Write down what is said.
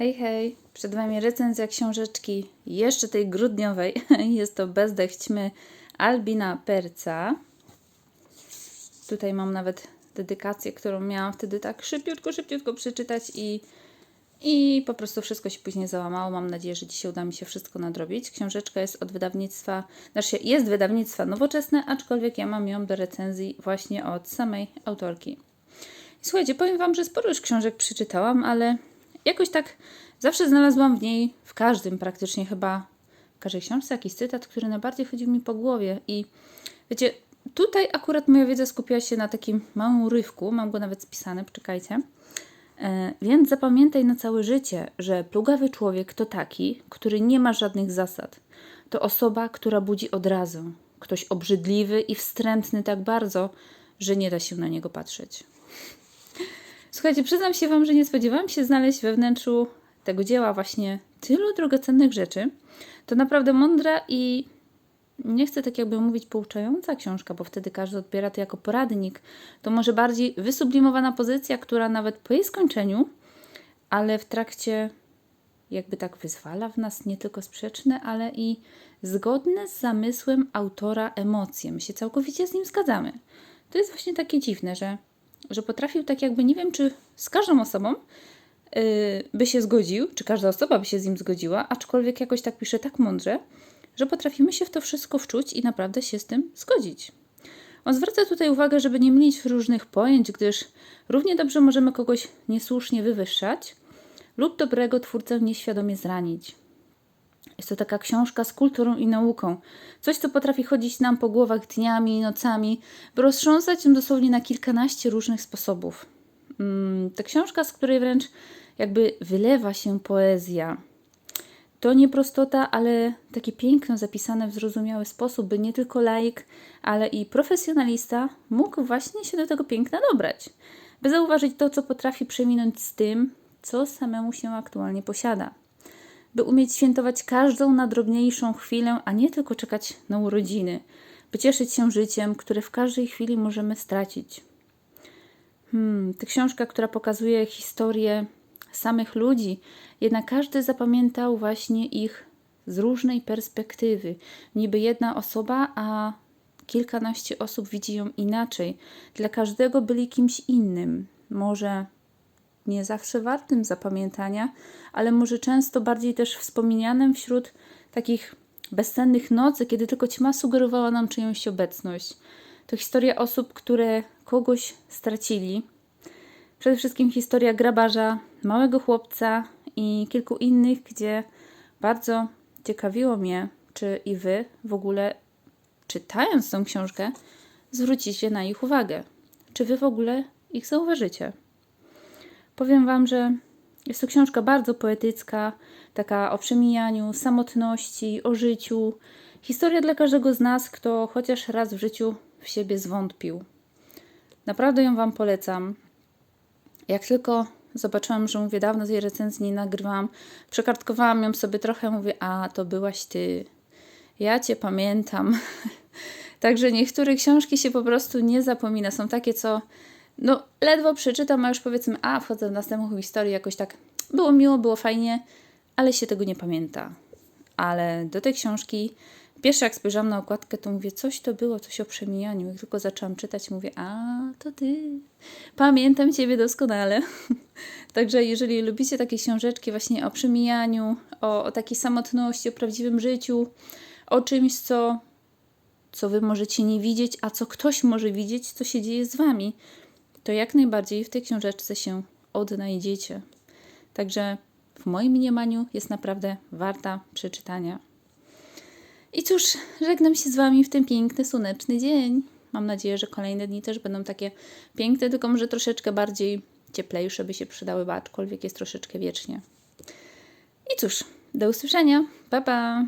Hej, hej! Przed Wami recenzja książeczki jeszcze tej grudniowej. Jest to Bezdech ćmy Albina Perca. Tutaj mam nawet dedykację, którą miałam wtedy tak szybciutko, szybciutko przeczytać i, i po prostu wszystko się później załamało. Mam nadzieję, że dzisiaj uda mi się wszystko nadrobić. Książeczka jest od wydawnictwa, znaczy jest wydawnictwa nowoczesne, aczkolwiek ja mam ją do recenzji właśnie od samej autorki. Słuchajcie, powiem Wam, że sporo już książek przeczytałam, ale jakoś tak zawsze znalazłam w niej, w każdym praktycznie chyba, w każdej książce jakiś cytat, który najbardziej chodził mi po głowie. I wiecie, tutaj akurat moja wiedza skupiła się na takim małym urywku, mam go nawet spisany, poczekajcie. E, więc zapamiętaj na całe życie, że plugawy człowiek to taki, który nie ma żadnych zasad. To osoba, która budzi od razu. Ktoś obrzydliwy i wstrętny tak bardzo, że nie da się na niego patrzeć. Słuchajcie, przyznam się Wam, że nie spodziewałam się znaleźć we wnętrzu tego dzieła właśnie tylu drogocennych rzeczy. To naprawdę mądra i nie chcę tak jakby mówić pouczająca książka, bo wtedy każdy odbiera to jako poradnik. To może bardziej wysublimowana pozycja, która nawet po jej skończeniu, ale w trakcie jakby tak wyzwala w nas nie tylko sprzeczne, ale i zgodne z zamysłem autora emocje. My się całkowicie z nim zgadzamy. To jest właśnie takie dziwne, że że potrafił tak jakby, nie wiem czy z każdą osobą yy, by się zgodził, czy każda osoba by się z nim zgodziła, aczkolwiek jakoś tak pisze tak mądrze, że potrafimy się w to wszystko wczuć i naprawdę się z tym zgodzić. On zwraca tutaj uwagę, żeby nie mylić różnych pojęć, gdyż równie dobrze możemy kogoś niesłusznie wywyższać lub dobrego twórcę nieświadomie zranić. Jest to taka książka z kulturą i nauką. Coś, co potrafi chodzić nam po głowach dniami i nocami, by roztrząsać ją dosłownie na kilkanaście różnych sposobów. Mm, to książka, z której wręcz jakby wylewa się poezja. To nie prostota, ale takie piękno zapisane w zrozumiały sposób, by nie tylko laik, ale i profesjonalista mógł właśnie się do tego piękna dobrać. By zauważyć to, co potrafi przeminąć z tym, co samemu się aktualnie posiada by umieć świętować każdą nadrobniejszą chwilę, a nie tylko czekać na urodziny, by cieszyć się życiem, które w każdej chwili możemy stracić. Hmm, to książka, która pokazuje historię samych ludzi, jednak każdy zapamiętał właśnie ich z różnej perspektywy. Niby jedna osoba, a kilkanaście osób widzi ją inaczej. Dla każdego byli kimś innym. Może nie zawsze wartym zapamiętania, ale może często bardziej też wspomnianym wśród takich bezsennych nocy, kiedy tylko ćma sugerowała nam czyjąś obecność. To historia osób, które kogoś stracili. Przede wszystkim historia grabarza, małego chłopca i kilku innych, gdzie bardzo ciekawiło mnie, czy i wy w ogóle czytając tą książkę zwrócicie na ich uwagę. Czy wy w ogóle ich zauważycie? Powiem Wam, że jest to książka bardzo poetycka, taka o przemijaniu, samotności, o życiu. Historia dla każdego z nas, kto chociaż raz w życiu w siebie zwątpił. Naprawdę ją Wam polecam. Jak tylko zobaczyłam, że mówię, dawno tej recenzji nie nagrywałam, przekartkowałam ją sobie trochę, mówię, a to byłaś Ty. Ja Cię pamiętam. Także niektóre książki się po prostu nie zapomina. Są takie, co no, ledwo przeczytam, a już powiedzmy, a wchodzę w następną historię, jakoś tak było miło, było fajnie, ale się tego nie pamięta. Ale do tej książki, pierwsze jak spojrzałam na okładkę, to mówię, coś to było, coś o przemijaniu. Jak tylko zaczęłam czytać, mówię, a to ty. Pamiętam Ciebie doskonale. Także jeżeli lubicie takie książeczki właśnie o przemijaniu, o, o takiej samotności, o prawdziwym życiu, o czymś, co, co Wy możecie nie widzieć, a co ktoś może widzieć, co się dzieje z Wami, to jak najbardziej w tej książeczce się odnajdziecie. Także w moim mniemaniu jest naprawdę warta przeczytania. I cóż, żegnam się z Wami w ten piękny, słoneczny dzień. Mam nadzieję, że kolejne dni też będą takie piękne, tylko może troszeczkę bardziej cieplejsze by się przydały, aczkolwiek jest troszeczkę wiecznie. I cóż, do usłyszenia. Pa, pa!